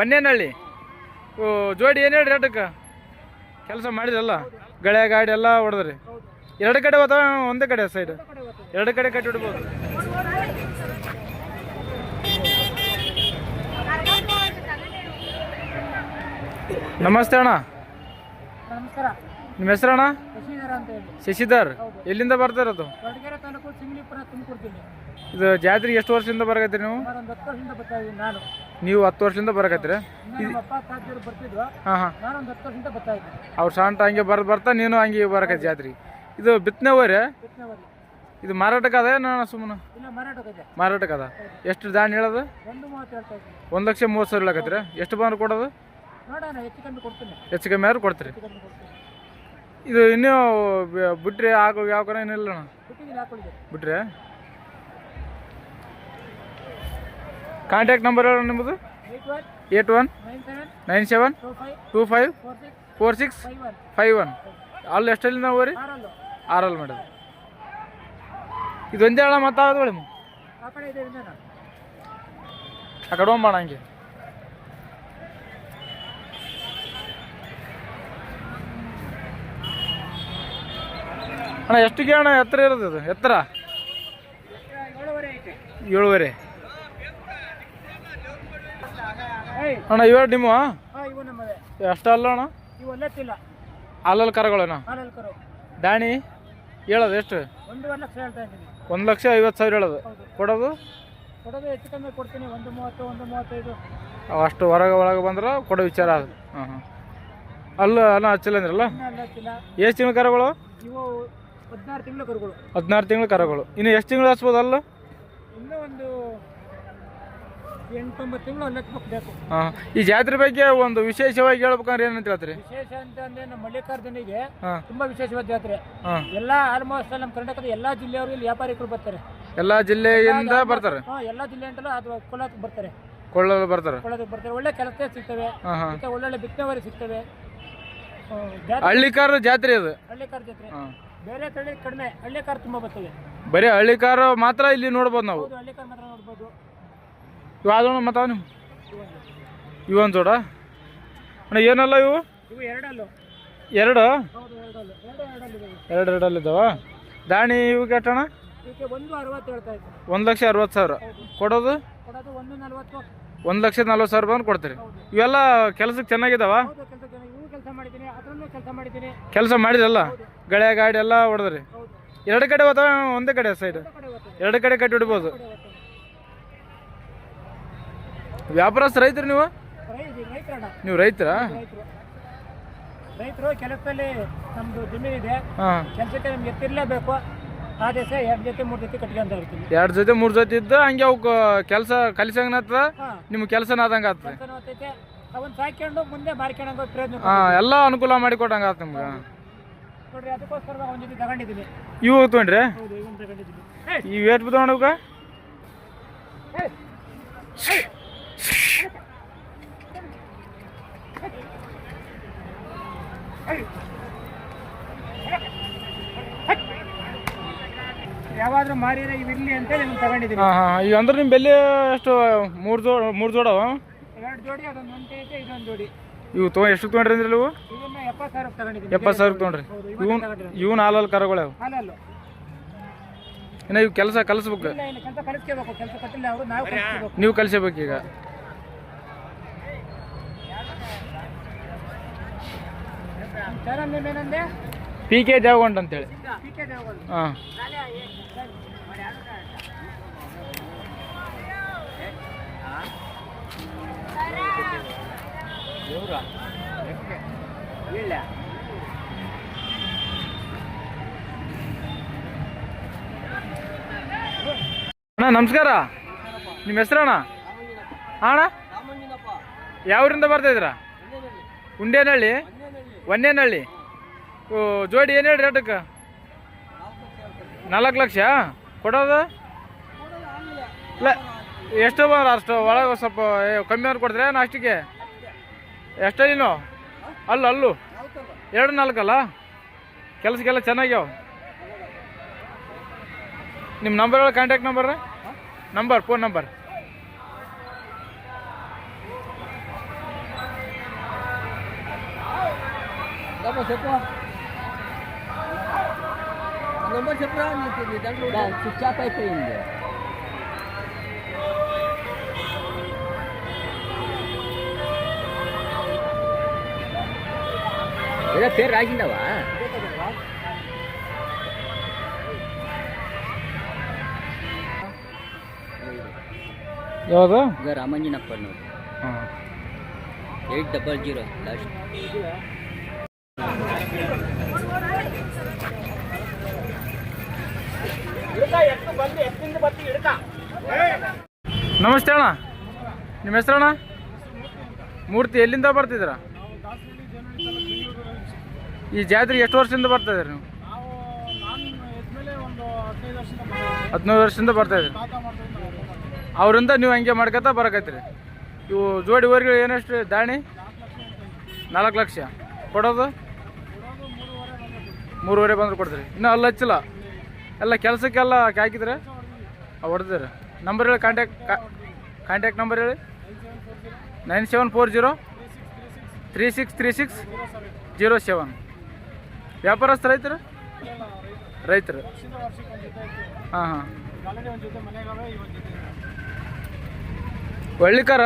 ಒಂದೇನಹಳ್ಳಿ ಓ ಜೋಡಿ ಏನು ಹೇಳಿ ರೇಟಕ್ಕೆ ಕೆಲಸ ಮಾಡಿದ್ರಲ್ಲ ಗಳೆ ಗಾಡಿ ಎಲ್ಲ ಹೊಡೆದ್ರಿ. ಎರಡು ಕಡೆ ಹೋದ ಒಂದೇ ಕಡೆ ಸೈಡ್ ಎರಡು ಕಡೆ ಕಟ್ಟಿ ಬಿಡ್ಬೋದು ನಮಸ್ತೆ ಅಣ್ಣ. ನಮಸ್ಕಾರ. ನಿಮ್ಮ ಹೆಸರು ಅಣ್ಣ ಶಶಿಧರ ಅಂತ ಹೇಳಿ. ಶಶಿಧರ್ ಎಲ್ಲಿಂದ ಬರ್ತಾರದು ಅದು ತಾಲೂಕು ಸಿಂಗ್ಲಿಪುರ ತುಮಕೂರ್ತೀನಿ ಇದು ಜಾತ್ರೆ ಎಷ್ಟು ವರ್ಷದಿಂದ ಬರಕತ್ತೀರಿ ನೀವು? ಸುಮಾರು ಒಂದು ಹತ್ತು ವರ್ಷದಿಂದ ಬರ್ತಾ ಇದ್ದೀನಿ ನಾನು. ನೀವು ಹತ್ತು ವರ್ಷದಿಂದ ಬರಕತ್ತೀರಿ? ಇನ್ನು ನಮ್ಮ ಅಪ್ಪ ತಾತಿಯವರು ಬರ್ತಿದ್ರು. ಹಾಂ ಹಾಂ. ನಾನು ಒಂದು ಹತ್ತು ವರ್ಷದಿಂದ ಬರ್ತಾ ಇದ್ದೀನಿ. ಅವ್ರು ಶಾಂತ ಹಂಗೆ ಬರ್ ಬರ್ತಾ ನೀನು ಹಂಗೆ ಬರಕತ್ತಿ ಜಾತ್ರೆ ಇದು ಬಿತ್ತನೆ ಹೋರಿ ಕೃಷ್ಣವಲ್ಲಿ ಇದು ಮಾರಾಟಕ್ಕೆ ಅದ ನಾನು ಸುಮ್ಮನೆ? ಇಲ್ಲ ಮಾರಾಟಕ್ಕೆ ಮಾರಾಟಕ್ಕೆ ಅದ? ಎಷ್ಟು ದಾಣಿ ಹೇಳೋದು? ಒಂದು ಮೂವತ್ತು ಹೇಳ್ತಾ ಇದ್ದೀನಿ. ಒಂದು ಲಕ್ಷ ಮೂವತ್ತು ಸಾವಿರ ಹೇಳಕತ್ತೀರಿ? ಎಷ್ಟು ಬಂದ್ರೆ ಕೊಡೋದು? ನೋಡೋಣ ಹೆಚ್ಚು ಕಮ್ಮಿ ಕೊಡ್ತೀನಿ. ಹೆಚ್ಚು ಕಮ್ಮಿ ಆದ್ರೂ ಕೊಡ್ತೀರಿ. ಹೆಚ್ಚು ಕಮ್ಮಿ ಕೊಡ್ತೀನಿ. ಇದು ಇನ್ನೂ ಬಿಟ್ರೆ ಆಗೋ ಯಾವ ಕಡೆ ಏನಿಲ್ಲ ಅಣ್ಣ. ಬಿಟ್ರೆ? ಕಾಂಟ್ಯಾಕ್ಟ್ ನಂಬರ್ ಹೇಳೋಣ ನಿಮ್ಮದು? Eight one nine seven two five four six five one ಅಲ್ಲಿ ಎಷ್ಟಲ್ಲಿ ನಾವು ರೀ? ಆರಲ್ಲಿ ಮೇಡಮ್. ಇದು ಒಂದೇ ಹೇಳ ಮಾತಾಡೋದು ಮೇಡಮ್? ಆ ಕಡೆ ಹೋಗ್ಬೇಡ ಹಂಗೆ. ಅಣ್ಣ ಎಷ್ಟಿಗೆ ಅಣ್ಣ ಎತ್ತರ ಇರೋದು ಅದು ಎತ್ತರ? ಏಳುವರೆ. ಅಣ್ಣ ಇವ ನಿಮ್ಮ ಅಷ್ಟ ಅಲ್ಲ ಅಣ್ಣ? ಅಲ್ಲಲ್ಲಿ ಕರಗಳಣ್ಣ ದಾಣಿ? ಹೇಳೋದು ಎಷ್ಟು? ಒಂದು ಲಕ್ಷ ಐವತ್ತು ಸಾವಿರ ಹೇಳೋದು. ಕೊಡೋದು? ಅಷ್ಟು ಹೊರಗೆ ಒಳಗೆ ಬಂದ್ರೆ ಕೊಡೋ ವಿಚಾರ ಅದು. ಹಾಂ ಹಾಂ ಅಲ್ಲ ಅಲ್ಲ ಹಚ್ಚಿಲ್ಲ ಅಂದ್ರಲ್ಲ? ಎಷ್ಟು ತಿಂಗಳು ಕರಗಳು? ಹದಿನಾರು ತಿಂಗಳು ಕರುಗಳು. ಹದಿನಾರು ತಿಂಗಳು ಕರುಗಳು. ಇನ್ನು ಎಷ್ಟು ತಿಂಗಳು ಹಚ್ಬೋದು ಅಲ್ಲ ಇನ್ನೂ ಒಂದು ಎಂಟೊಂಬತ್ತು ತಿಂಗಳು ಬೇಕು. ಹಾಂ. ಈ ಜಾತ್ರೆ ಬಗ್ಗೆ ಒಂದು ವಿಶೇಷವಾಗಿ ಹೇಳ್ಬೇಕಂದ್ರೆ ಏನಂತ ಹೇಳ್ತೀರಿ? ವಿಶೇಷ ಅಂತ ಅಂದ್ರೆ ನಮ್ಮ ಮಲ್ಲಿಕಾರ್ಜುನಿಗೆ ಹಾಂ. ತುಂಬಾ ವಿಶೇಷವಾದ ಜಾತ್ರೆ. ಹಾಂ. ಎಲ್ಲ ಆಲ್ಮೋಸ್ಟ್ ನಮ್ಮ ಕರ್ನಾಟಕದ ಎಲ್ಲಾ ಜಿಲ್ಲೆಯವರು ಇಲ್ಲಿ ವ್ಯಾಪಾರಿಗಳು ಬರ್ತಾರೆ. ಎಲ್ಲ ಜಿಲ್ಲೆಯಿಂದ ಬರ್ತಾರೆ? ಹಾ ಎಲ್ಲಾ ಜಿಲ್ಲೆ ಅಂತಲ್ಲ ಅದು ಕೊಲ್ಲಕ್ಕೆ ಬರ್ತಾರೆ. ಕೊಳ್ಳಲು ಬರ್ತಾರೆ? ಕೊಳ್ಳೋದಕ್ಕೆ ಬರ್ತಾರೆ. ಒಳ್ಳೆ ಕೆಲಸ ಸಿಗ್ತವೆ. ಹಾಂ ಹಾಂ. ಮತ್ತೆ ಒಳ್ಳೊಳ್ಳೆ ಬಿತ್ತನೆವರೆ ಸಿಗ್ತವೆ. ಹಳ್ಳಿಕಾರ ಜಾತ್ರೆ ಅದು? ಹಳ್ಳಿಕಾರ್ ಜಾತ್ರೆ. ಹಾಂ. ಬೇರೆ ತಳಿ ಕಡಿಮೆ ಹಳ್ಳಿಕಾರ್ ತುಂಬಾ ಬರ್ತವೆ ಬರೀ ಮಾತ್ರ ಇಲ್ಲಿ ನೋಡ್ಬೋದು ನಾವು. ಹೌದು ಮಾತ್ರ ನೋಡ್ಬೋದು. ಇವು ಆದೋಣ ನಿಮ್ಮ ಇವೊಂದು ಜೋಡ. ಅಣ್ಣ ಏನಲ್ಲ ಇವು? ಇವು ಎರಡಲ್ಲು. ಎರಡು? ಹೌದು ಎರಡಲ್ಲು. ಎರಡು ಎರಡಲ್ಲು ಇದಾವೆ ಎರಡು ಎರಡಲ್ಲಿ ಇದಾವ ದಾಣಿ ಇವು ಕೆಟ್ಟಣ ಇದಕ್ಕೆ ಒಂದು ಅರವತ್ತು ಹೇಳ್ತಾ ಇತ್ತು ಒಂದು ಲಕ್ಷ ಅರವತ್ತು ಸಾವಿರ. ಕೊಡೋದು? ಕೊಡೋದು ಒಂದು ನಲ್ವತ್ತು. ಒಂದು ಲಕ್ಷ ನಲ್ವತ್ತು ಸಾವಿರ ಬಂದು ಕೊಡ್ತೀರಿ. ಹೌದು. ಇವೆಲ್ಲ ಕೆಲಸಕ್ಕೆ ಚೆನ್ನಾಗಿದಾವ ಹೌದು ಕೆಲಸ ಮಾಡಿದಲ್ಲ ಇವು ಕೆಲಸ ಮಾಡಿದ್ದೀನಿ ಅದರಲ್ಲೂ ಕೆಲಸ ಮಾಡಿದ್ದೀನಿ. ಕೆಲಸ ಮಾಡಿದ್ರಲ್ಲ? ಗಳೆ ಗಾಡಿ ಎಲ್ಲ ಹೊಡೆದ್ರಿ? ಎರಡು ಕಡೆ ಹೋತಾವ ಒಂದೇ ಕಡೆ ಸೈಡ್ ಎರಡು ಕಡೆ ಕಟ್ಟಿ ಬಿಡ್ಬೋದು ವ್ಯಾಪಾರಸ್ ರೈತರು ನೀವು? ನೀವು ರೈತರ? ರೈತರು. ಕೆಲಸದಲ್ಲಿ ನಮ್ದು ಜಮೀನಿದೆ ಹಾಂ. ಕೆಲಸಕ್ಕೆ ನಮ್ಗೆ ಎತ್ತಿರಲೇಬೇಕು. ಆ ದಿವಸ ಎರಡು ಜೊತೆ ಮೂರು ಜೊತೆ ಕಟ್ಕೊಂತ ಇರ್ತೀನಿ ಎರಡು ಜೊತೆ ಮೂರು ಜೊತೆ ಇದ್ದು ಹಂಗೆ ಅವ್ಕ ಕೆಲಸ ಕಲಿಸಂಗನತ್ತ ನಿಮ್ ನಿಮ್ಮ ಕೆಲಸನ ಆದಂಗೆ ಆಗ್ತದೆ? ಅವನ್ ಸಾಕೊಂಡು ಮುಂದೆ ಮಾರ್ಕೊಂಡಂಗೆ ಪ್ರಯತ್ನ ಎಲ್ಲ ಅನುಕೂಲ ಮಾಡಿ ಕೊಟ್ಟಂಗೆ ಆತ ನಿಮ್ಗೆ. ನೋಡ್ರಿ ಅದಕ್ಕೋಸ್ಕರ ಒಂದು ಜೊತೆ ತಗೊಂಡಿದ್ದೀನಿ ಇವು ತೊಗೊಂಡ್ರೆ? ಹೌದು ಇವನ್ ತಗೊಂಡಿದ್ದೀನಿ ಇವು ಏಟ್ ಬಿದ್ದಾವ ಅವಕ್ಕೆ ಏಯ್, ಯಾವಾದ್ರೂ ಮಾರಿದ್ರೆ ಇವು ಇರ್ಲಿ ಅಂತ ನಿಮ್ಗೆ ತಗೊಂಡಿದ್ದೀನಿ ಹಾಂ ಹಾಂ ಈಗ ಅಂದ್ರೆ ನಿಮ್ಮ ಬೆಲೆ ಎಷ್ಟು? ಮೂರು ಜೋಡ ಮೂರು ಜೋಡವ? ಎರಡು ಜೋಡಿ ಅದೊಂದು ಒಂಟಿ ಐತೆ ಇದೊಂದು ಜೋಡಿ. ಇವು ತೊಗೊಂಡು ಎಷ್ಟು ತೊಗೊಂಡ್ರಿ ಅಂದ್ರೆ ಇವು? ಎಪ್ಪತ್ತು ಸಾವಿರ ತೊಗೊಂಡ್ರಿ. ಇವನ್ ಇವು ಇವತ್ತು ತಗೊಂಡಿರೋದು ಇವು ನಾಲ್ಕು ಕರಗಳು ಹಾಲಲ್ಲು ಇನ್ನು ಇವು ಕೆಲಸ ಕಲಿಸ್ಬೇಕು? ಇಲ್ಲ ಇಲ್ಲ ಕೆಲಸ ಕಲಿಸ್ಕೋಬೇಕು. ಕೆಲಸ ಕಟ್ಟಿಲ್ಲ ಅವರು ನಾವು ಕಲಿಸಬೇಕು ಈಗ. ಪಿ ಕೆ ದೇವಗೊಂಡ್ ಅಂತೇಳಿ. ಹಾಂ. ಅಣ್ಣ ನಮಸ್ಕಾರ. ನಿಮ್ಮ ಹೆಸರಣ್ಣ ಅಣ್ಣ? ಯಾವೂರಿಂದ ಬರ್ತಾ ಇದ್ದೀರಾ? ಉಂಡೇನಹಳ್ಳಿ ಒಂದೇನಹಳ್ಳಿ ಓ ಜೋಡಿ ಏನು ಹೇಳಿ ರೇಟಕ್ಕೆ? ನಾಲ್ಕು ಲಕ್ಷ ಕೊಡೋದು? ಇಲ್ಲ ಎಷ್ಟು ಬಾರ ಅಷ್ಟು ಒಳಗೆ ಸ್ವಲ್ಪ ಕಮ್ಮಿ ಅವ್ರು ಕೊಡ್ತೀರಾ ಏನು ಎಷ್ಟೇ ನೀನು? ಅಲ್ಲ ಅಲ್ಲೂ. ಎರಡು ನಾಲ್ಕಲ್ಲ? ಕೆಲಸಕ್ಕೆಲ್ಲ ಚೆನ್ನಾಗ್ಯಾವ? ನಿಮ್ಮ ನಂಬರ್ ಒಳಗೆ contact number number phone number number ఏదో పేరు రాసిండవా ಯಾವುದು ಈಗ ರಾಮಂಜನಪ್ಪನವರು ಹಾಂ ಏಯ್ಟ್ ಡಬಲ್ ಜೀರೋ ಲಾಸ್ಟ್ ನಮಸ್ತೆ ಅಣ್ಣ ನಿಮ್ಮ ಹೆಸರಣ್ಣ ಮೂರ್ತಿ ಎಲ್ಲಿಂದ ಬರ್ತಿದ್ದೀರಾ ಈ ಜಾತ್ರೆ ಎಷ್ಟು ವರ್ಷದಿಂದ ಬರ್ತಾ ಇದ್ರಿ ನೀವು? ಹದಿನೈದು ವರ್ಷದಿಂದ ಬರ್ತಾ ಇದ್ರಿ ಅವರಿಂದ ನೀವು ಹಂಗೆ ಮಾಡ್ಕೊತಾ ಬರಕತ್ತೀರಿ. ಇವು ಜೋಡಿ ಊರಿಗೆ ಏನಷ್ಟು ದಾಣಿ? ನಾಲ್ಕು ಲಕ್ಷ. ಕೊಡೋದು? ಮೂರುವರೆ ಬಂದ್ರೆ ಕೊಡ್ತೀರಿ. ಇನ್ನೂ ಅಲ್ಲಿ ಹಚ್ಚಿಲ್ಲ? ಎಲ್ಲ ಕೆಲಸಕ್ಕೆಲ್ಲ ಹಾಕಿದ್ರೆ ಹೊಡೆದಿರಿ ನಂಬರ್ ಹೇಳಿ ಕಾಂಟ್ಯಾಕ್ಟ್ ಕಾಂಟ್ಯಾಕ್ಟ್ ನಂಬರ್ ಹೇಳಿ. Nine seven four zero. Three six three six zero seven. ವ್ಯಾಪಾರಸ್ಥ ರೈತರು? ರೈತರು. ಹಾಂ ಹಾಂ. ಒಳ್ಳಿಕಾರ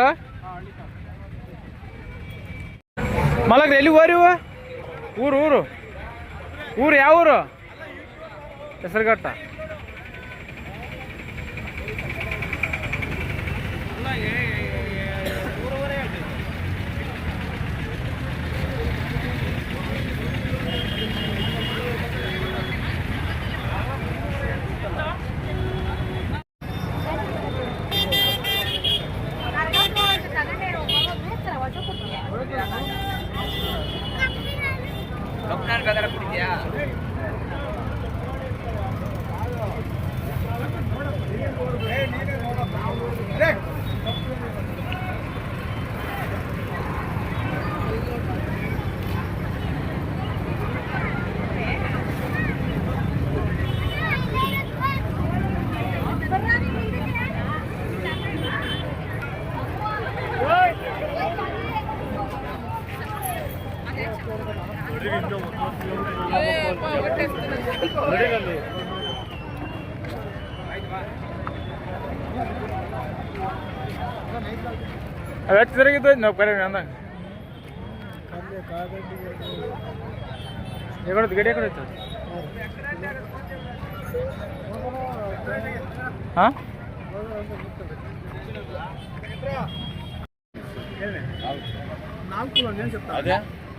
ಮಲಗ್ರಿ ಎಲ್ಲಿ ಹೋರಿ ಊರು ಊರು. ಊರು ಯಾವ ಊರು? ಹೆಸರುಘಟ್ಟ. ಅವು ಎಷ್ಟು ತಿರುಗಿದ್ದು ನಾವು ಕರೆ ಅಂದಾಗ ಎಗಡದು ಗಡಿ ಎಕಡೆ ಐತೆ ಹಾಂ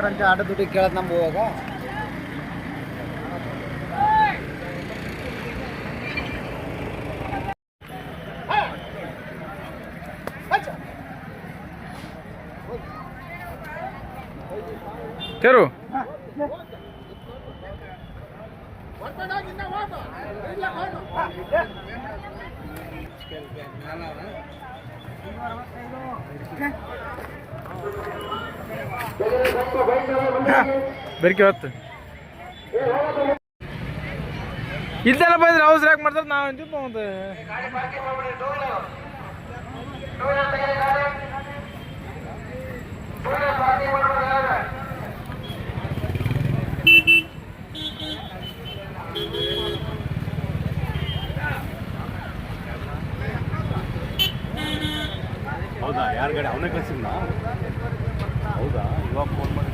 ತಂದ್ರಂತೆ ಆಟ ದುಡ್ಡು ಕೇಳತ್ ನಮ್ಮ ಹೋಗ ತೆರು. ಬೆರ್ಕೆ ಹೊತ್ತು. ಇಲ್ಲೆಲ್ಲ ಬಂದ್ರೆ ಹೌಸ್ ರ್ಯಾಕ್ ಮಾಡ್ತಾರೆ, ನಾವು ಅಂತೀವಿ ಒಂದು ಹೌದಾ? ಯಾರ ಗಾಡಿ ಅವನೇ ಕಳ್ಸಿದ್ನ ಹೌದಾ ಇವಾಗ ಫೋನ್ ಮಾಡಿ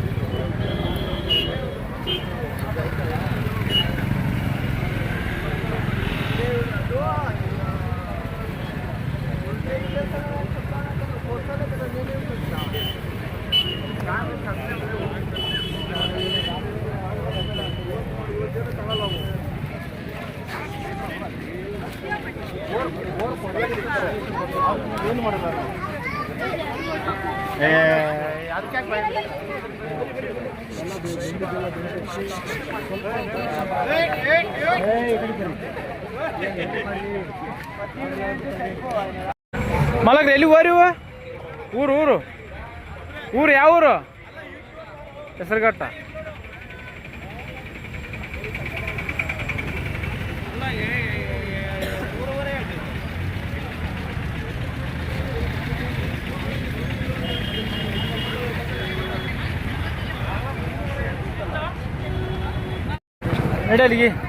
ಏನು ಮಾಡಿದ್ದಾರೆ ಏ ಅದಕ್ಕೆ ಯಾಕೆ ಬಾಯಿ ಮಲಗ್ರಿ ಎಲ್ಲಿ ಹೋರಿ ಊರು ಊರು. ಊರು ಯಾವ ಊರು? ಹೆಸರುಘಟ್ಟ. मेडल ये।